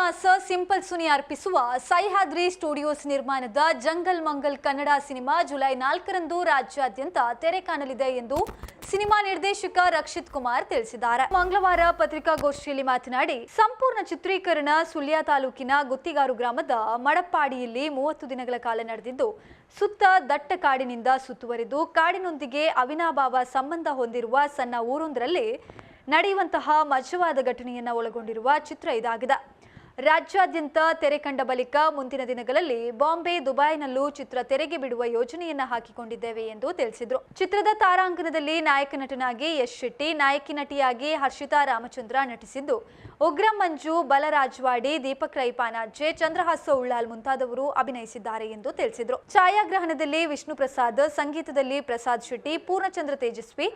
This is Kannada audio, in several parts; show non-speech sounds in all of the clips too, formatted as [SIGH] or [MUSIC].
ಸಿನಿಮಾಸ್ ಸಿಂಪಲ್ ಸುನಿ ಅರ್ಪಿಸುವ ಸಹ್ಯಾದ್ರಿ ಸ್ಟುಡಿಯೋಸ್ ನಿರ್ಮಾಣದ jungle Mangal Kannada cinema July ನಾಲ್ಕರಂದು ರಾಜ್ಯಾದ್ಯಂತ ತೆರೆ ಕಾಣಲಿದೆ ಎಂದು ಸಿನಿಮಾ ನಿರ್ದೇಶಕ ರಕ್ಷಿತ್ ಕುಮಾರ್ ತಿಳಿಸಿದ್ದಾರೆ. ಮಂಗಳವಾರ ಪತ್ರಿಕಾಗೋಷ್ಠಿಯಲ್ಲಿ ಮಾತನಾಡಿ, ಸಂಪೂರ್ಣ ಚಿತ್ರೀಕರಣ ಸುಳ್ಯ ತಾಲೂಕಿನ ಗುತ್ತಿಗಾರು ಗ್ರಾಮದ ಮಡಪ್ಪಾಡಿಯಲ್ಲಿ ಮೂವತ್ತು ದಿನಗಳ ಕಾಲ ನಡೆದಿದ್ದು, ಸುತ್ತ ದಟ್ಟ ಕಾಡಿನಿಂದ ಸುತ್ತುವರಿದು, ಕಾಡಿನೊಂದಿಗೆ ಅವಿನಾಭಾವ ಸಂಬಂಧ ಹೊಂದಿರುವ ಸಣ್ಣ ಊರೊಂದರಲ್ಲಿ ನಡೆಯುವಂತಹ ಮಜವಾದ ಘಟನೆಯನ್ನ ಒಳಗೊಂಡಿರುವ ಚಿತ್ರ ಇದಾಗಿದೆ. ರಾಜ್ಯಾದ್ಯಂತ ತೆರೆ ಕಂಡ ಬಳಿಕ ಮುಂದಿನ ದಿನಗಳಲ್ಲಿ ಬಾಂಬೆ ದುಬೈನಲ್ಲೂ ಚಿತ್ರ ತೆರೆಗೆ ಬಿಡುವ ಯೋಜನೆಯನ್ನ ಹಾಕಿಕೊಂಡಿದ್ದೇವೆ ಎಂದು ತಿಳಿಸಿದರು. ಚಿತ್ರದ ತಾರಾಂಗಣದಲ್ಲಿ ನಾಯಕ ನಟನಾಗಿ ಯಶ್ ಶೆಟ್ಟಿ, ನಾಯಕಿ ನಟಿಯಾಗಿ ಹರ್ಷಿತಾ ರಾಮಚಂದ್ರ ನಟಿಸಿದ್ದು. ಉಗ್ರಂ ಮಂಜು, ಬಲರಾಜ್ವಾಡಿ, ದೀಪಕ್ ರೈ ಪಾನಾಜೆ ಚಂದ್ರಹಾಸ ಉಳ್ಳಾಲ್ ಮುಂತಾದವರು ಅಭಿನಯಿಸಿದ್ದಾರೆ ಎಂದು ತಿಳಿಸಿದ್ರು. ಛಾಯಾಗ್ರಹಣದಲ್ಲಿ ವಿಷ್ಣು ಪ್ರಸಾದ್, ಸಂಗೀತದಲ್ಲಿ ಪ್ರಸಾದ್ ಶೆಟ್ಟಿ, ಪೂರ್ಣಚಂದ್ರ ತೇಜಸ್ವಿ,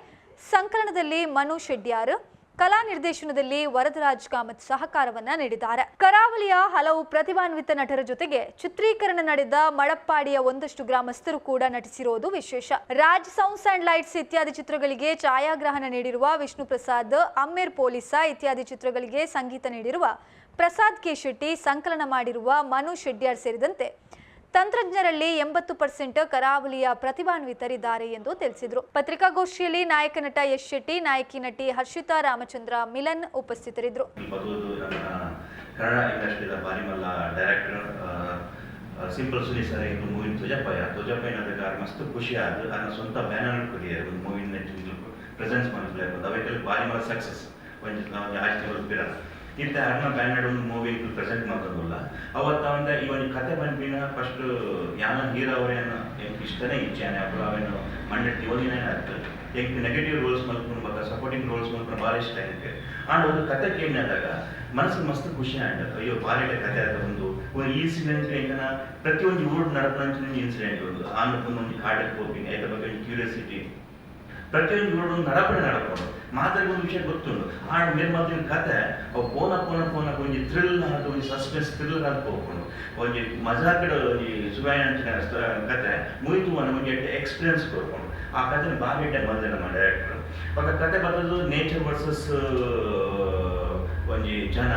ಸಂಕಲನದಲ್ಲಿ ಮನು ಶೆಡ್ಯಾರ್ ಕಲಾ ನಿರ್ದೇಶನದಲ್ಲಿ ವರದರಾಜ್ ಕಾಮತ್ ಸಹಕಾರವನ್ನ ನೀಡಿದ್ದಾರೆ. ಕರಾವಳಿಯ ಹಲವು ಪ್ರತಿಭಾನ್ವಿತ ನಟರ ಜೊತೆಗೆ ಚಿತ್ರೀಕರಣ ನಡೆದ ಮಳಪ್ಪಾಡಿಯ ಒಂದಷ್ಟು ಗ್ರಾಮಸ್ಥರು ಕೂಡ ನಟಿಸಿರುವುದು ವಿಶೇಷ. ರಾಜ್ ಸೌಂಡ್ಸ್ ಅಂಡ್ ಲೈಟ್ಸ್ ಇತ್ಯಾದಿ ಚಿತ್ರಗಳಿಗೆ ಛಾಯಾಗ್ರಹಣ ನೀಡಿರುವ ವಿಷ್ಣು ಪ್ರಸಾದ್, ಅಮ್ಮೇರ್ ಪೊಲೀಸ ಇತ್ಯಾದಿ ಚಿತ್ರಗಳಿಗೆ ಸಂಗೀತ ನೀಡಿರುವ ಪ್ರಸಾದ್ ಕೆ ಶೆಟ್ಟಿ, ಸಂಕಲನ ಮಾಡಿರುವ ಮನು ಶೆಡ್ಯಾರ್ ಸೇರಿದಂತೆ ತಂತ್ರಜ್ಞರಲ್ಲಿ ಎಂಬತ್ತು ಪರ್ಸೆಂಟ್ ಕರಾವಳಿಯ ಪ್ರತಿಭಾನ್ವಿತರಿದ್ದಾರೆ ಎಂದು ತಿಳಿಸಿದರು. ಪತ್ರಿಕಾಗೋಷ್ಠಿಯಲ್ಲಿ ನಾಯಕ ನಟ ಯಶ್ ಶೆಟ್ಟಿ, ನಾಯಕಿ ನಟಿ ಹರ್ಷಿತಾ ರಾಮಚಂದ್ರ ಮಿಲನ್ ಉಪಸ್ಥಿತರಿದ್ದರು ಸಿಂಪಲ್ ಸುನಿ ಸರ್ ಇದು ಮೂವಿ ತುಜಪ್ಪಯ್ಯ. ತುಜಪ್ಪಯ್ಯ ಅದಕ್ಕೆ ಮಸ್ತ್ ಖುಷಿ ಆದ್ರು ನನ್ನ ಸ್ವಂತ ಬ್ಯಾನರ್ ಕೊಡಿಯಾರು ಒಂದು ಮೂವಿ ಪ್ರೆಸೆನ್ಸ್ ಮಾಡಿದ್ರೆ ಅವಕ್ಕೆ ಬಾರಿಮಲ್ಲ ಸಕ್ಸಸ್. ಒಂದು ಆಚೆ ಬಿರ ಇಂಥ ಅರ್ಮ ಬ್ಯಾನರ್ ಒಂದು ಮೂವಿ ಪ್ರೆಸೆಂಟ್ ಮಾಡೋದಲ್ಲ ಅವತ್ತು ಅವಂದ ಒಂದು ಕತೆ ಬಂದ್ಬಿನ ಫಸ್ಟ್ ಯಾನ ಹೀರೋ ಅವರೇನು ಇಷ್ಟನೇ ಇಚ್ಛಾನೆ ಅಪ್ಪ, ಅವೇನು ಮಂಡ್ಯ ಯೋಜನೆ ಆಗ್ತದೆ ಈಗ ನೆಗೆಟಿವ್ ರೋಲ್ಸ್ ಮಲ್ಕೊಂಡು ಸಪೋರ್ಟಿಂಗ್ ರೋಲ್ಸ್ ಮಲ್ಕೊಂಡು ಭಾಳ ಇಷ್ಟ ಆಗಿದೆ ಆ್ಯಂಡ್ ಒಂದು ಕತೆ ಕೇಳಿದಾಗ ಮನಸ್ಸು ಮಸ್ತ್ ಖುಷಿ ಆಯ್ತು. ಅಯ್ಯೋ ಭಾರಿ ಕತೆ ಅದ ಒಂದು. ಒಂದು ಇನ್ಸಿಡೆಂಟ್ ಏನ ಪ್ರತಿಯೊಂದು ಊರು ನಡ್ಕೊಂಡ್ ಇನ್ಸಿಡೆಂಟ್ ಒಂದು. ಆಮೇಲೆ ಒಂದು ಕಾಡಕ್ಕೆ ಹೋಗಿ, ಅದರ ಬಗ್ಗೆ ಕ್ಯೂರಿಯಾಸಿಟಿ ಪ್ರತಿಯೊಂದು ನೋಡು ನಡಪಡೆ ನಡಪಡು ಮಾತಾಡಿಗೆ ಒಂದು ವಿಷಯ ಗೊತ್ತುಂಡು ಆ ಮೇಲೆ ಮಾತಿನ ಕತೆ, ಅವು ಪೋನ ಪೋನ ಪೋನ ಒಂಜಿ ಥ್ರಿಲ್ ಅಂತ ಒಂದು ಸಸ್ಪೆನ್ಸ್ ಥ್ರಿಲ್ ಅಂತ ಹೋಗ್ಕೊಂಡು. ಒಂಜಿ ಮಜಾ ಕಡೆ ಒಂಜಿ ಸುಬಾಯಂಚಿನ ಕತೆ ಮುಗಿತು ಅನ್ನೋ ಒಂಜಿ ಎಕ್ಸ್ಪೀರಿಯನ್ಸ್ ಕೊಡ್ಕೊಂಡು. ಆ ಕತೆ ಭಾರಿ ಇಟ್ಟೆ ಬಂದ ನಮ್ಮ ಡೈರೆಕ್ಟರ್ ಬಟ್ ಕತೆ ಬರೋದು ನೇಚರ್ ವರ್ಸಸ್ ಒಂಜಿ ಜನ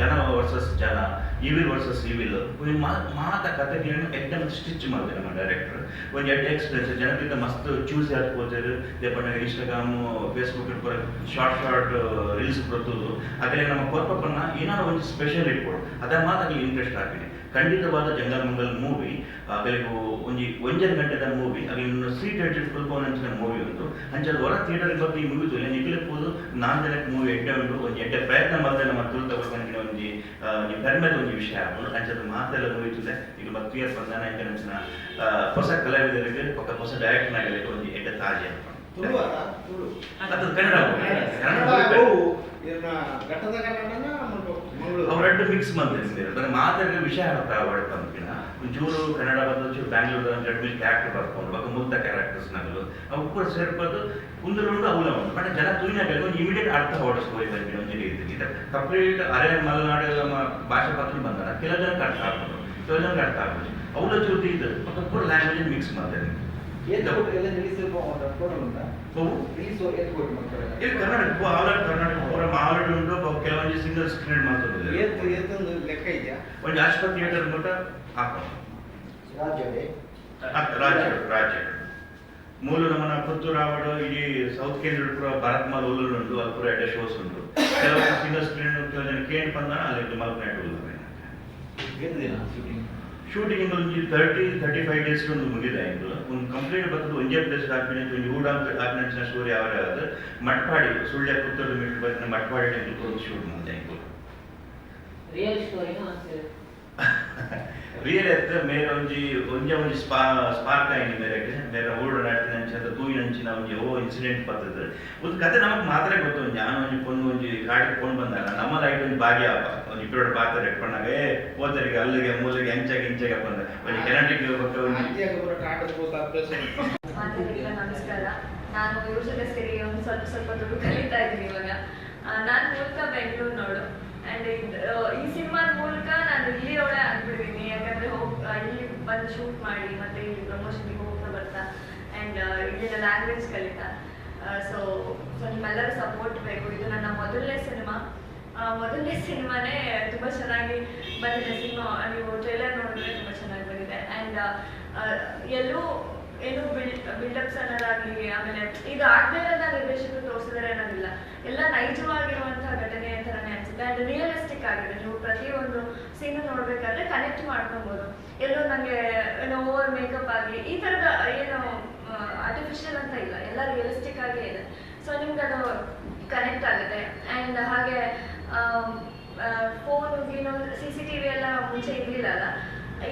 ಜನ ವರ್ಸಸ್ ಜನ. ಇವಿಲ್ ವರ್ಸಸ್ ಇವಿಲ್ ಮಾತ ಕಥೆಗಳನ್ನು ಎಕ್ದಮ್ ಸ್ಟಿಚ್ ಮಾಡ್ತಾರೆ ನಮ್ಮ ಡೈರೆಕ್ಟರ್ ಒಂದು ಎಡ್ ಎಕ್ಸ್ಪ್ರೆಸ್ ಜನಕ್ಕಿಂತ ಮಸ್ತ್ ಚೂಸ್ ಹಾಕ್ಬೋತಾರೆ ದೇಪಣ್ಣ ಇನ್ಸ್ಟಾಗ್ರಾಮ್ ಫೇಸ್ಬುಕ್ ಪೂರ ಶಾರ್ಟ್ ಶಾರ್ಟ್ ರೀಲ್ಸ್ ಬರ್ತದು ಅದರಲ್ಲಿ ನಮ್ಮ ಕೊರ್ಪಪ್ಪನ್ನ ಏನಾದ್ರು ಒಂದು ಸ್ಪೆಷಲ್ ಇಟ್ಕೊಡು ಅದೇ ಮಾತ್ರ ಇಂಟ್ರೆಸ್ಟ್ ಹಾಕಿದೆ ಖಂಡಿತವಾದ ಜಂಗಲ್ ಮಂಗಲ್ ಮೂವಿ ಬೆಳಗ್ಗೆ ಒಂಜಿ ಒಂಜನ್ ಗಂಟೆದ ಮೂವಿ ಅಲ್ಲಿ ಸೀಟ್ ರೇಟೆಡ್ ಪವನ್ ಅಂಚಿನ ಮೂವಿ ಉಂಟು. ಅಂಚಲ್ಲಿ ಹೊರ ಥಿಯೇಟರ್ ಬಗ್ಗೆ ಈ ಮೂವಿ ತುಲೆ ಪೋದು ನಾನ್ ಜನಕ್ಕೆ ಮೂವಿ ಎಡ್ಡೆ ಉಂಟು ಒಂದು ಎಡ್ಡೆ ಪ್ರಯತ್ನ ಮಾಡಿದ್ರೆ ನಮ್ಮ ತುಳು ತಗೊಳ್ಕೊಂಡು ಒಂಜಿ ಒಂಜಿ ಬೆರ್ಮೆದ ಒಂಜಿ ವಿಷಯ ಆಗ್ಬೋದು. ಅಂಚದ ಮಾತೆಲ್ಲ ಮೂವಿ ತುಲೆ ಈಗ ಮತ್ತೆ ಇಯರ್ ಬಂದಾನ ಇಂಚ ಅಂಚಿನ ಹೊಸ ಕಲಾವಿದರಿಗೆ ಪಕ್ಕ ಹೊಸ ಡೈರೆಕ್ಟರ್ ಆಗಲಿಕ್ಕೆ ಒಂದು ಎಡ್ಡೆ ತಾಜಿ ಅದು ಕನ್ನಡ. ಕನ್ನಡ ಕನ್ನಡ ಘಟ್ಟದ ಅವರೆಡ್ಡು ಮಿಕ್ಸ್ ಮಾಡ್ತಾರೆ ಬರೀ ಮಾತಾಡಿದ ವಿಷಯ ಅರ್ಥ ಪಂಪಿನ ಚೂರು ಕನ್ನಡ ಬಂದು ಚೂರು ಬ್ಯಾಂಗ್ಳೂರ್ ಅಂತ ಎರಡು ಕ್ಯಾರೆಕ್ಟರ್ ಬರ್ಕೊಂಡು ಬಾಕ ಮುಗ್ಧ ಕ್ಯಾರೆಕ್ಟರ್ಸ್ ನಗಲು ಅವು ಕೂಡ ಸೇರ್ಬೋದು ಕುಂದರುಂಡು ಅವಲ ಉಂಟು ಬಟ್ ಜನ ತುಯಿನ ಒಂದು ಇಮಿಡಿಯೇಟ್ ಅರ್ಥ ಹೊಡಿಸ್ಕೋයි ಬಂದಿನ ಒಂದು ರೀತಿ ಕಂಪ್ಲೀಟ್ ಅರೆ ಮಲೆನಾಡು ನಮ್ಮ ಭಾಷೆ ಪತ್ರ ಬಂದಾರ ಕೆಲವು ಜನಕ್ಕೆ ಅರ್ಥ ಆಗ್ಬೋದು. ಕೆಲವು ಜನಕ್ಕೆ ಅರ್ಥ ಆಗ್ಬೋದು. ಅವಳ ಜೊತೆ ಇದು ಮತ್ತು ಪೂರ ಲ್ಯಾಂಗ್ವೇಜ್ ಮಿಕ್ಸ್ ಮಾಡ್ತಾರೆ. ಏನ್ ಡೌಟ್ ಎಲ್ಲ ಉಂಟಾ ಇಲ್ಲಿ ಆಲ್ರೆಡಿ ಕರ್ನಾಟಕ ಅವರ ಆಲ್ರೆಡಿ ಉಂಟು ಕೆಲವೊಂದು ಸಿಂಗಲ್ ಸ್ಕ್ರೀನ್ ಮಾತಾಡೋದು ಏತ್ ಏತೊಂದು ಲೆಕ್ಕ ಇದೆಯಾ? ಒಂದು ಆಸ್ಪತ್ರೆ ಥಿಯೇಟರ್ ಮಟ್ಟ ಹಾಕೋಣ ರಾಜ್ಯವೇ? ರಾಜ್ಯ ರಾಜ್ಯ. ಮೂಲ ನಮ್ಮನ ಪುತ್ತೂರು ಆವಡು ಇಡೀ ಸೌತ್ ಕೇಂದ್ರ ಪೂರ ಭಾರತ್ ಮಾಲ್ ಉಲ್ಲು ಉಂಟು ಅದು ಪೂರ ಎಡ್ಡೆ ಶೋಸ್ ಉಂಟು. ಕೆಲವೊಂದು ಸಿಂಗಲ್ ಸ್ಕ್ರೀನ್ ಕೇಳಿ ಬಂದಾನ ಅಲ್ಲಿ ಮಲ್ಪನೆ ದಿನ? ಶೂಟಿಂಗ್ ಒಂದು ತರ್ಟಿ ತರ್ಟಿ ಫೈವ್ ಡೇಸ್ ಒಂದು ಮುಗಿದ ಆಯ್ತು ಒಂದು ಕಂಪ್ಲೀಟ್ ಬರ್ತದೆ ಒಂದೇ ಪ್ಲೇಸ್ ಹಾಕಿನ ಒಂದು ಊಡ ಹಾಕಿನ ಸ್ಟೋರಿ ಯಾವ ಅದು ಮಟ್ಪಾಡಿ ಸುಳ್ಯ ಪುತ್ತೂರು ಮೀಟರ್ ಬಂದ ಮಟ್ಪಾಡಿ [LAUGHS] ಒಂದು ಶೂಟ್ ಮುಂದೆ ಆಯ್ತು ರಿಯಲ್ ಸ್ಟೋರಿ ರಿಯಲ್ ಎತ್ತ ಮೇರೆ ಒಂಜಿ ಒಂಜೆ ಒಂಜಿ ಸ್ಪಾ ಸ್ಪಾರ್ಕ್ ಆಯ್ತು ಮೇರೆ ಮೇರೆ ಅಂಚಿ ಅಂತ ನಮಗೆ ಓ ಇನ್ಸಿಡೆಂಟ್ ಬರ್ತದೆ ಒಂದು ಕತೆ ನಮಗೆ ಮಾತ್ರ ಗೊತ್ತು. ಒಂಜಿ ನಾನು ಒಂಜಿ ಕೊಂಡು ಒಂಜಿ ಗಾಡಿ ಕೊಂಡು ಬಂದಾಗ ನಮ್ಮ ಲೈಟ್ ಒಂದು ಭಾಗ್ಯ ಒಂಜಿ ಇಬ್ಬರು ಬಾತಾರೆ ಇಟ್ಕೊಂಡಾಗ ಏ ಹೋದರಿಗೆ ಅಲ್ಲಿಗೆ ಮೂಲಿಗೆ ಹೆಂಚಾಗಿ ಹೆಂಚಾಗಿ ಬಂದ ಒಂಜಿ ಕೆನಟಿಗೆ ನಮಸ್ಕಾರ. ನಾನು ಇವ್ರ ಜೊತೆ ಸೇರಿ ಒಂದು ಸ್ವಲ್ಪ ಸ್ವಲ್ಪ ದುಡ್ಡು ಕಲಿತಾ ಇದ್ದೀನಿ ಇವಾಗ. ನಾನು ಮೂಲಕ ನೋಡು. ಆ್ಯಂಡ್ ಈ ಸಿನಿಮಾದ ಮೂಲಕ ನಾನು ಇಲ್ಲಿರೋಳೆ ಆಗ್ಬಿಟ್ಟಿದ್ದೀನಿ. ಯಾಕಂದ್ರೆ ಹೋಗಿ ಇಲ್ಲಿ ಬಂದು ಶೂಟ್ ಮಾಡಿ ಮತ್ತೆ ಇಲ್ಲಿ ಪ್ರಮೋಷನ್ಗೆ ಹೋಗ್ತಾ ಬರ್ತಾ. ಆ್ಯಂಡ್ ಇಂಡಿಯನ್ ಲ್ಯಾಂಗ್ವೇಜ್ ಕಲಿತ. ಸೊ ಸೊ ನಿಮ್ಮೆಲ್ಲರೂ ಸಪೋರ್ಟ್ ಬೇಕು. ಇದು ನನ್ನ ಮೊದಲನೇ ಸಿನಿಮಾ ಮೊದಲನೇ ಸಿನಿಮಾನೇ ತುಂಬ ಚೆನ್ನಾಗಿ ಬಂದಿದೆ. ಸಿನಿಮಾ ನೀವು ಟ್ರೈಲರ್ ನೋಡಿದ್ರೆ ತುಂಬ ಚೆನ್ನಾಗಿ ಬಂದಿದೆ. ಆ್ಯಂಡ್ ಎಲ್ಲೂ ಏನು ಬಿಲ್ಡ್ ಬಿಲ್ಡಪ್ಸ್ ಅನ್ನೋದಾಗಲಿ ಆಮೇಲೆ ಇದು ಆಗದೆ ಇರೋದ ನಿರ್ದೇಶಕರು ತೋರಿಸಿದ್ರೆ ಅನ್ನೋದಿಲ್ಲ. ಎಲ್ಲ ನೈಜವಾಗಿರುವಂತಹ ಘಟನೆ ಅಂತನೇ ಅನ್ಸುತ್ತೆ. ಆ್ಯಂಡ್ ರಿಯಲಿಸ್ಟಿಕ್ ಆಗಿದೆ. ನೀವು ಪ್ರತಿಯೊಂದು ಸೀನು ನೋಡಬೇಕಾದ್ರೆ ಕನೆಕ್ಟ್ ಮಾಡ್ಕೊಬೋದು. ಎಲ್ಲೋ ನನಗೆ ಏನೋ ಓವರ್ ಮೇಕಪ್ ಆಗಲಿ, ಈ ಥರದ ಏನು ಆರ್ಟಿಫಿಷಿಯಲ್ ಅಂತ ಇಲ್ಲ, ಎಲ್ಲ ರಿಯಲಿಸ್ಟಿಕ್ ಆಗೇ ಇದೆ. ಸೊ ನಿಮ್ಗೆ ಅದು ಕನೆಕ್ಟ್ ಆಗುತ್ತೆ. ಆ್ಯಂಡ್ ಹಾಗೆ phone C C T V ಎಲ್ಲ ಮುಂಚೆ ಇರಲಿಲ್ಲ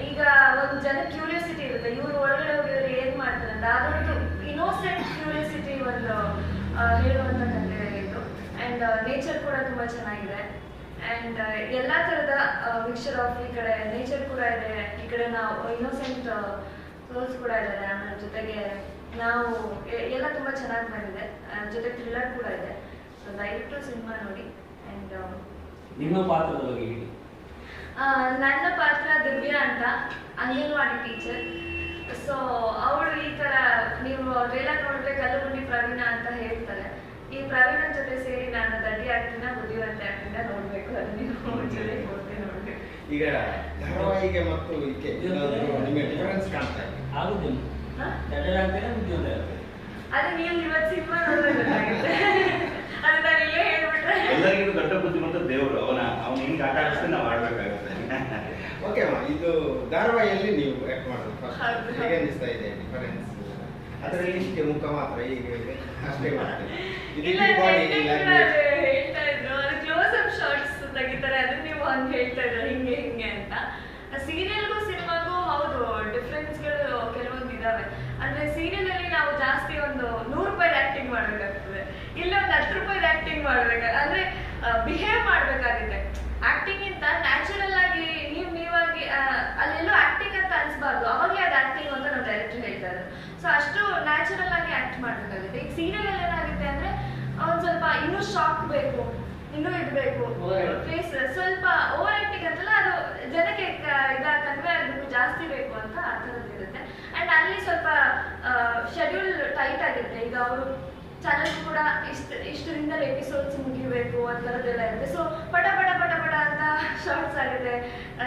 ಈಗ ಒಂದು ಜನ ಕ್ಯೂರಿಯಾಸಿಟಿ ಇರುತ್ತೆ. ಇವರು ಒಳಗಡೆ ಇವರು ಏನು ಮಾಡ್ತಾರೆ ಅಂತ. ಅದೊಂದು ಇನ್ನೋಸೆಂಟ್ ಕ್ಯೂರಿಯಾಸಿಟಿ ಒಂದು ಹೇಳುವಂಥ ಕಥೆ ಇದು ಆ್ಯಂಡ್ ನೇಚರ್ ಕೂಡ ತುಂಬ ಚೆನ್ನಾಗಿದೆ. ಆ್ಯಂಡ್ ಎಲ್ಲ ಥರದ ಮಿಕ್ಸ್ಚರ್ ಆಫ್ ಈ ಕಡೆ ನೇಚರ್ ಕೂಡ ಇದೆ, ಈ ಕಡೆ ನಾವು ಇನ್ನೋಸೆಂಟ್ ಸೋಲ್ಸ್ ಕೂಡ ಇದ್ದಾರೆ ಆಮೇಲೆ ಜೊತೆಗೆ. ನಾವು ಎಲ್ಲ ತುಂಬ ಚೆನ್ನಾಗಿ ಬಂದಿದೆ ಜೊತೆ ಥ್ರಿಲ್ಲರ್ ಕೂಡ ಇದೆ. ಸೊ ದಯವಿಟ್ಟು ಸಿನಿಮಾ ನೋಡಿ. ಆ್ಯಂಡ್ ನಿಮ್ಮ ಪಾತ್ರದ ಬಗ್ಗೆ ಹೇಳಿ. ನನ್ನ ಪಾತ್ರ ದಿವ್ಯಾ ಅಂತ ಅಂಗನವಾಡಿ ಟೀಚರ್ ಸೊ ಅವಳು ಈ ಥರ ನೀವು ಟ್ರೇಲರ್ ನೋಡಿದ್ರೆ ಕಲ್ಲುಗುಂಡಿ ಪ್ರವೀಣ ಅಂತ ಹೇಳ್ತಾರೆ. ಈ ಪ್ರವೀಣ ಜೊತೆ ಸೇರಿ ನಾನು ದಡ್ಡಿ ಆಗ್ತೀನ ಬುದ್ಧಿವಂತೆ ಆಗ್ತೀನ ನೋಡ್ಬೇಕು. ಅದು ನೀವು ಜೊತೆ ಕೊಡ್ತೀನಿ ನೋಡ್ಬೇಕು. ಈಗ ಧಾರಾವಾಹಿಗೆ ಮತ್ತು ಇದಕ್ಕೆ ಏನಾದ್ರು ನಿಮಗೆ ಡಿಫರೆನ್ಸ್ ಕಾಣ್ತಾ ಇದೆ. ಆಗುದಿಲ್ಲ. ಅದು ನೀವು ಇವತ್ತು ಸಿನಿಮಾ ನೋಡಿದ್ರೆ ಗೊತ್ತಾಗುತ್ತೆ ಅದು ನಾನು ಇಲ್ಲೇ ಹೇಳ್ಬಿಟ್ರೆ. ಎಲ್ಲರಿಗೂ ದೊಡ್ಡ ಬುದ್ಧಿವಂತ ದೇವರು. ಅವನ ಅವ್ನು ಹಿಂಗೆ ಆಟ ಆಡಿಸ್ತಾರೆ ನಾವು ಆಡ್ಬೇಕಾಗುತ್ತೆ. ಓಕೆ ಅಮ್ಮ ಇದು ಧಾರಾವಾಹಿಯಲ್ಲಿ ನೀವು ಆಕ್ಟ್ ಮಾಡೋದು ಫಸ್ಟ್ ಹೇಗೆ ಅನಿಸ್ತಾ ಇದೆ ಡಿಫರೆನ್ಸ್ ಅದರಲ್ಲಿ ಇಷ್ಟೇ ಮುಖ ಮಾತ್ರ ಈಗ ಅಷ್ಟೇ ಮಾಡ್ತೀವಿ ಇಲ್ಲ ಹೇಳ್ತಾ ಇದ್ರು. ಅದು ಕ್ಲೋಸ್ ಅಪ್ ಶಾರ್ಟ್ಸ್ ತೆಗಿತಾರೆ ಅದನ್ನ ನೀವು ಹಂಗೆ ಹೇಳ್ತಾ ಇದ್ರು. ಹಿಂಗೆ ಹಿಂಗೆ ಅಂತ. ಸೀರಿಯಲ್ಗೂ ಸಿನಿಮಾಗೂ ಹೌದು ಡಿಫ್ರೆನ್ಸ್ಗಳು ಕೆಲವೊಂದು ಇದಾವೆ ಅಂದ್ರೆ ಸೀರಿಯಲ್ ಅಲ್ಲಿ ನಾವು ಜಾಸ್ತಿ ಒಂದು ನೂರು ರೂಪಾಯಿ ಆಕ್ಟಿಂಗ್ ಮಾಡ್ಬೇಕಾಗ್ತದೆ. ಇಲ್ಲ ಒಂದು ಹತ್ತು ರೂಪಾಯಿ ಆಕ್ಟಿಂಗ್ ಮಾಡ್ಬೇಕಾಗ್ತದೆ ಅಂದ್ರೆ ಬಿಹೇವ್ ಮಾಡ್ಬೇಕಾಗುತ್ತೆ. ಆಕ್ಟಿಂಗ್ ಇಂತ ನ್ಯಾಚುರಲ್ ಆಗಿ ನೀವು ನೀವಾಗಿ ಅಲ್ಲೆಲ್ಲೂ ಆಕ್ಟಿಂಗ್ ಅಂತ ಅನ್ಸ್ಬಾರ್ದು. ಅವಾಗಲೇ ಅದು ಆಕ್ಟಿಂಗ್ ಅಂತ ನಮ್ಮ ಡೈರೆಕ್ಟರ್ ಹೇಳ್ತಾರೆ. ಸೊ ಅಷ್ಟು ನ್ಯಾಚುರಲ್ ಆಗಿ ಆಕ್ಟ್ ಮಾಡ್ಬೇಕಾಗುತ್ತೆ. ಈಗ ಸೀರಿಯಲ್ ಅಲ್ಲಿ ಏನಾಗುತ್ತೆ ಅಂದ್ರೆ ಒಂದ್ ಸ್ವಲ್ಪ ಇನ್ನೂ ಶಾಕ್ ಬೇಕು ಇನ್ನೂ ಇಡ್ಬೇಕು. ಫೇಸ್ ಸ್ವಲ್ಪ ಓವರ್ ಆಕ್ಟಿಂಗ್ ಅಂತಲ್ಲ ಅದು ಜನಕ್ಕೆ ಕ- ಇದ ಕನ್ವೆ ಆಗ್ಬೇಕು ಜಾಸ್ತಿ ಬೇಕು ಅಂತ ಆ ಥರದ್ದು ಇರುತ್ತೆ ಅಂಡ್ ಅಲ್ಲಿ ಸ್ವಲ್ಪ ಶೆಡ್ಯೂಲ್ ಟೈಟ್ ಆಗಿರುತ್ತೆ. ಈಗ ಅವರು ಚಾನಲ್ ಕೂಡ ಇಷ್ಟು ಇಷ್ಟರಿಂದಲೇ ಎಪಿಸೋಡ್ಸ್ ಮುಗಿಬೇಕು ಆ ಥರದ್ದೆಲ್ಲ ಇರುತ್ತೆ. ಸೊ ಪಟ ಪಟ ಪಟ ಪಟ ಅಂತ ಶಾರ್ಟ್ಸ್ ಆಗಿದೆ.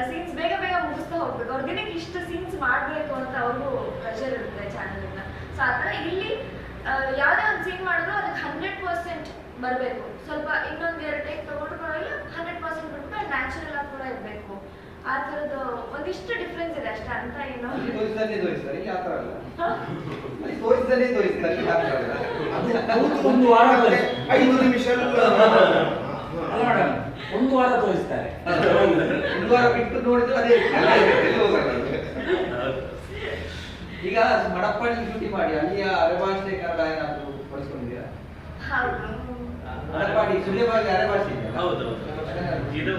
ಸೀನ್ಸ್ ಬೇಗ ಬೇಗ ಮುಗಿಸ್ತಾ ಹೋಗ್ಬೇಕು. ಅವ್ರ ದಿನಕ್ಕೆ ಇಷ್ಟು ಸೀನ್ಸ್ ಮಾಡಬೇಕು ಅಂತ ಅವ್ರಿಗೂ ಪ್ರೆಷರ್ ಇರುತ್ತೆ ಚಾನಲಿಂದ ಸೊ ಆ ಥರ ಇಲ್ಲಿ ಯಾವುದೇ ಒಂದು ಸೀನ್ ಮಾಡಿದ್ರು ಅದಕ್ಕೆ ಹಂಡ್ರೆಡ್ ಪರ್ಸೆಂಟ್ ಬರಬೇಕು. ಸ್ವಲ್ಪ ಇನ್ನೊಂದು ಎರಡು ಟೇಕ್ ತಗೊಂಡು ಪರವಾಗಿಲ್ಲ ಹಂಡ್ರೆಡ್ ಪರ್ಸೆಂಟ್ ಬಿಟ್ಬಿಟ್ಟು ನ್ಯಾಚುರಲ್ ಆಗಿ ಕೂಡ ಇರಬೇಕು ಆ ಒಂದಿಷ್ಟು ಡಿಫ್ರೆನ್ಸ್ ಇದೆ ಅಷ್ಟೇ ಅಂತ ಏನು. ಅಲ್ಲಿ ತೋರಿಸಿದಲ್ಲಿ ತೋರಿಸ್ತಾರೆ ಇಲ್ಲಿ ಆ ಥರ ಅಲ್ಲ? ಅಲ್ಲಿ ತೋರಿಸಿದಲ್ಲಿ ತೋರಿಸ್ತಾರೆ ಇಲ್ಲಿ ಆ ಥರ ಅಲ್ಲ. ಅದು ಒಂದು ವಾರ ಐದು ನಿಮಿಷ ಅಲ್ಲ ಮೇಡಮ್ ಒಂದು ವಾರ ತೋರಿಸ್ತಾರೆ. ಒಂದು ವಾರ ಬಿಟ್ಟು ನೋಡಿದ್ರೆ ಅದೇ. ಈಗ ಮಡಪ್ಪಳ್ಳಿ ಡ್ಯೂಟಿ ಮಾಡಿ ಅಲ್ಲಿಯ ಅರೆಭಾಷೆ ಕನ್ನಡ ಏನಾದ್ರು ಬಳಸ್ಕೊಂಡಿದ್ದೀರಾ ಹೌದು. ಮಡಪ್ಪಾಡಿ ಸುಳ್ಯವಾಗಿ ಅರೆಭಾಷೆ? ಹೌದು ಇದು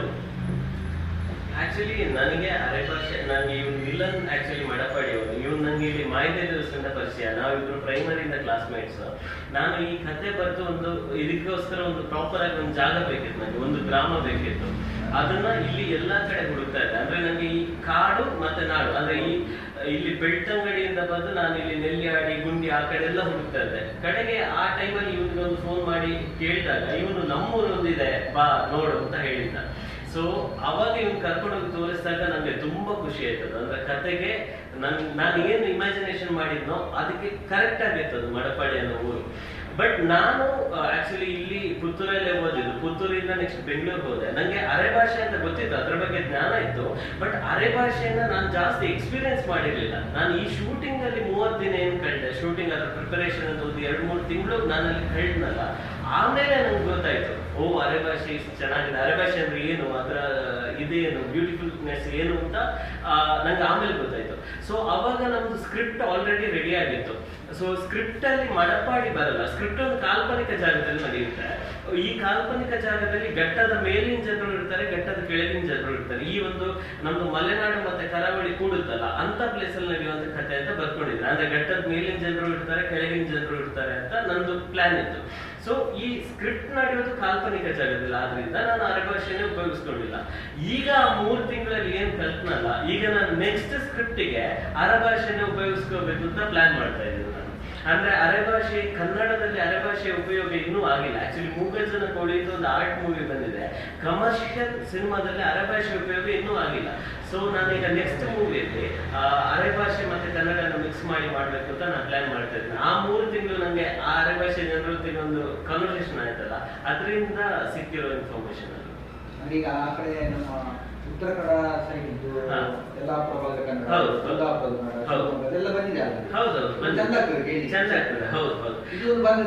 ಆಕ್ಚುಲಿ ನನಗೆ ಅರೆ ಭಾಷೆ ನನಗೆ ಇವ್ನು ವಿಲನ್ ಆಕ್ಚುಲಿ ಮಡಪಾಡಿ ಅವನು ಇವ್ನು ನನಗೆ ಇಲ್ಲಿ ಮಾಹಿತಿ ದಿವಸದಿಂದ ಪರಿಚಯ. ನಾವಿಬ್ರು ಪ್ರೈಮರಿಯಿಂದ ಕ್ಲಾಸ್ಮೇಟ್ಸ್ ನಾನು ಈ ಕತೆ ಬರೆದು ಒಂದು, ಇದಕ್ಕೋಸ್ಕರ ಒಂದು ಪ್ರಾಪರ್ ಆಗಿ ಒಂದು ಜಾಗ ಬೇಕಿತ್ತು ನನಗೆ ಒಂದು ಗ್ರಾಮ ಬೇಕಿತ್ತು. ಅದನ್ನ ಇಲ್ಲಿ ಎಲ್ಲಾ ಕಡೆ ಹುಡುಕ್ತಾ ಇದ್ದೆ. ಅಂದ್ರೆ ನನಗೆ ಈ ಕಾಡು ಮತ್ತೆ ನಾಡು, ಅಂದ್ರೆ ಈ, ಇಲ್ಲಿ ಬೆಳ್ತಂಗಡಿಯಿಂದ ಬಂದು ನಾನು ಇಲ್ಲಿ ನೆಲ್ಲಿಯಾಡಿ, ಗುಂಡಿ ಆ ಕಡೆ ಎಲ್ಲ ಹುಡುಕ್ತಾ ಇದ್ದೆ. ಕಡೆಗೆ ಆ ಟೈಮಲ್ಲಿ ಇವನಿಗೆ ಒಂದು ಫೋನ್ ಮಾಡಿ ಕೇಳಿದಾಗ, ಇವನು ನಮ್ಮೂರೊಂದಿದೆ, ಬಾ, ನೋಡು ಅಂತ ಹೇಳಿದ್ದ. ಸೊ ಅವಾಗ ಕರ್ಕೊಂಡು ಹೋಗಿ ತೋರಿಸಿದಾಗ ನನಗೆ ತುಂಬಾ ಖುಷಿ ಆಯ್ತದ. ಅಂದ್ರೆ ಕತೆಗೆ ನನ್, ನಾನು ಏನು ಇಮ್ಯಾಜಿನೇಷನ್ ಮಾಡಿದ್ನೋ ಅದಕ್ಕೆ ಕರೆಕ್ಟ್ ಅದು ಮಡಪಾಡಿ ಅನ್ನೋ ಊರು. ಬಟ್ ನಾನು ಆಕ್ಚುಲಿ ಇಲ್ಲಿ ಪುತ್ತೂರಲ್ಲೇ ಓದಿದ್ದು. ಪುತ್ತೂರಿಂದ ನೆಕ್ಸ್ಟ್ ಬೆಂಗಳೂರಿಗೆ ಹೋದೆ. ನನಗೆ ಅರೆ ಭಾಷೆ ಅಂತ ಗೊತ್ತಿತ್ತು. ಅದ್ರ ಬಗ್ಗೆ ಜ್ಞಾನ ಇತ್ತು. ಬಟ್ ಅರೆ ಭಾಷೆಯನ್ನ ನಾನು ಜಾಸ್ತಿ ಎಕ್ಸ್ಪೀರಿಯನ್ಸ್ ಮಾಡಿರಲಿಲ್ಲ. ನಾನು ಈ ಶೂಟಿಂಗ್ ಅಲ್ಲಿ ಮೂವತ್ತು ದಿನ ಏನು ಕಳೆದೆ ಶೂಟಿಂಗ್ ಅದ್ರ ಪ್ರಿಪರೇಷನ್ ಅಂತ ಒಂದು ಎರಡು ಮೂರು ತಿಂಗಳು ನಾನು ಅಲ್ಲಿ ಕಳೆದ್ನಲ್ಲ. ಆಮೇಲೆ ನಂಗೆ ಗೊತ್ತಾಯ್ತು. ಓ, ಅರೆ ಭಾಷೆ ಇಷ್ಟು ಚೆನ್ನಾಗಿದೆ. ಅರೆ ಭಾಷೆ ಅಂದ್ರೆ ಏನು? ಅದರ ಇದೇನು? ಬ್ಯೂಟಿಫುಲ್ನೆಸ್ ಏನು ಅಂತ ನಂಗೆ ಆಮೇಲೆ ಗೊತ್ತಾಯ್ತು. ಸೊ ಅವಾಗ ನಮ್ದು ಸ್ಕ್ರಿಪ್ಟ್ ಆಲ್ರೆಡಿ ರೆಡಿ ಆಗಿತ್ತು. ಸೊ ಸ್ಕ್ರಿಪ್ಟ್ ಅಲ್ಲಿ ಮಡಪಾಡಿ ಬರಲ್ಲ. ಸ್ಕ್ರಿಪ್ಟ್ ಒಂದು ಕಾಲ್ಪನಿಕ ಜಾಗದಲ್ಲಿ ನಡೆಯುತ್ತೆ. ಈ ಕಾಲ್ಪನಿಕ ಜಾಗದಲ್ಲಿ ಘಟ್ಟದ ಮೇಲಿನ ಜನರು ಇರ್ತಾರೆ, ಘಟ್ಟದ ಕೆಳಗಿನ ಜನರು ಇರ್ತಾರೆ. ಈ ಒಂದು ನಮ್ದು ಮಲೆನಾಡು ಮತ್ತೆ ಕರಾವಳಿ ಕೂಡುತ್ತಲ್ಲ, ಅಂತ ಪ್ಲೇಸ್ ಅಲ್ಲಿ ನಡೆಯುವಂತ ಕಥೆ ಅಂತ ಬರ್ಕೊಂಡಿದ್ದೆ ಅಂದ್ರೆ ಘಟ್ಟದ ಮೇಲಿನ ಜನರು ಇರ್ತಾರೆ, ಕೆಳಗಿನ ಜನರು ಇರ್ತಾರೆ ಅಂತ ನಂದು ಪ್ಲಾನ್ ಇತ್ತು. ಸೊ ಈ ಸ್ಕ್ರಿಪ್ಟ್ ನಡೆಯೋದು ಕಾಲ್ಪನಿಕ ಜಾಗದಲ್ಲಿ ಆದ್ರಿಂದ ನಾನು ಅರೆಭಾಷೆನೇ ಉಪಯೋಗಿಸ್ಕೊಂಡಿಲ್ಲ. ಈಗ ಆ ಮೂರು ತಿಂಗಳಲ್ಲಿ ಏನ್ ಕಲ್ತ್ನಲ್ಲ, ಈಗ ನಾನು ನೆಕ್ಸ್ಟ್ ಸ್ಕ್ರಿಪ್ಟಿಗೆ ಅರಭಾಷೆನೇ ಉಪಯೋಗಿಸ್ಕೋಬೇಕು ಅಂತ ಪ್ಲಾನ್ ಮಾಡ್ತಾ ಇದ್ದೀನಿ ನಾನು. ಅಂದ್ರೆ ಅರೆಭಾಷೆ ಕನ್ನಡದಲ್ಲಿ ಅರೆಭಾಷೆ ಉಪಯೋಗ ಇನ್ನೂ ಆಗಿಲ್ಲ. ಆಕ್ಚುಲಿ ಮೂಗಜನ ಕೋಳಿ ಒಂದು ಆರ್ಟ್ ಮೂವಿ ಬಂದಿದೆ. ಕಮರ್ಷಿಯಲ್ ಸಿನಿಮಾದಲ್ಲಿ ಅರೆಭಾಷೆ ಉಪಯೋಗ ಇನ್ನೂ ಆಗಿಲ್ಲ. ಸೊ ಈಗ ನೆಕ್ಸ್ಟ್ ಮೂವಿಯಲ್ಲಿ ಅರೆಭಾಷೆ ಮತ್ತೆ ಕನ್ನಡನ ಮಿಕ್ಸ್ ಮಾಡಿ ಮಾಡ್ಬೇಕು ಅಂತ ನಾನು ಪ್ಲಾನ್ ಮಾಡ್ತಾ ಇದ್ದೀನಿ ಆ ಮೂರು ತಿಂಗಳು ನನಗೆ ಆ ಅರೆಭಾಷೆ ಜನರ ಜೊತೆಗೆ ಒಂದು ಕನ್ವರ್ಸೇಷನ್ ಆಯ್ತಲ್ಲ ಅದರಿಂದ ಸಿಕ್ಕಿರೋ ಇನ್ಫಾರ್ಮೇಶನ್ ಅದು ಈಗ ಆ ಕಡೆ ನಮ್ಮ ಉತ್ತರ ಕನ್ನಡ ಸೈಡ್ ಇದ್ದು ಹಾ. ಯಲ್ಲಾಪುರ ಕನ್ನಡ ಹೌದು, ಹೌದು. ಹೌದು. ಅದೆಲ್ಲ ಬಂದಿದೆ ಬಂದಿದೆ. ಚಂದ ಆಗ್ತದೆ ಕೇಳಿ. ಚಂದ ಆಗ್ತದೆ ಹೌದು ಹೌದು ಇದು ಒಂದು ಬಂದ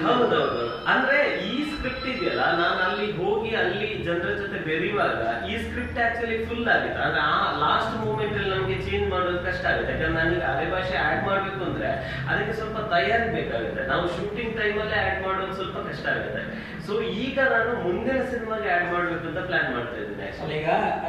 ಹೌದು ಹೌದೌದು ಅಂದ್ರೆ ಈ ಸ್ಕ್ರಿಪ್ಟ್ ಇದೆಯಲ್ಲ ನಾನು ಜನರ ಜೊತೆ ಬೆರೆಯುವಾಗ ಈ ಸ್ಕ್ರಿಪ್ಟ್ ಆಕ್ಚುಲಿ ಫುಲ್ ಆಗಿತ್ತು. ಅಂದ್ರೆ ಆ ಲಾಸ್ಟ್ ಮೂಮೆಂಟ್ ಅಲ್ಲಿ ನಮಗೆ ಚೇಂಜ್ ಮಾಡೋದು ಕಷ್ಟ ಆಗುತ್ತೆ. ಯಾಕಂದ್ರೆ ನನಗೆ ಅರೆ ಭಾಷೆ ಆಡ್ ಮಾಡ್ಬೇಕು ಅಂದ್ರೆ ಅದಕ್ಕೆ ಸ್ವಲ್ಪ ತಯಾರಿ ಬೇಕಾಗುತ್ತೆ. ನಾವು ಶೂಟಿಂಗ್ ಟೈಮಲ್ಲೇ ಆಡ್ ಮಾಡೋದು ಸ್ವಲ್ಪ ಕಷ್ಟ ಆಗುತ್ತೆ. ಸೊ ಈಗ ನಾನು ಮುಂದಿನ ಸಿನಿಮಾಗೆ ಆಡ್ ಮಾಡ್ಬೇಕು ಅಂತ ಪ್ಲಾನ್ ಮಾಡ್ತಾ ಇದ್ದೀನಿ ಅಲ್ಲ ಈಗ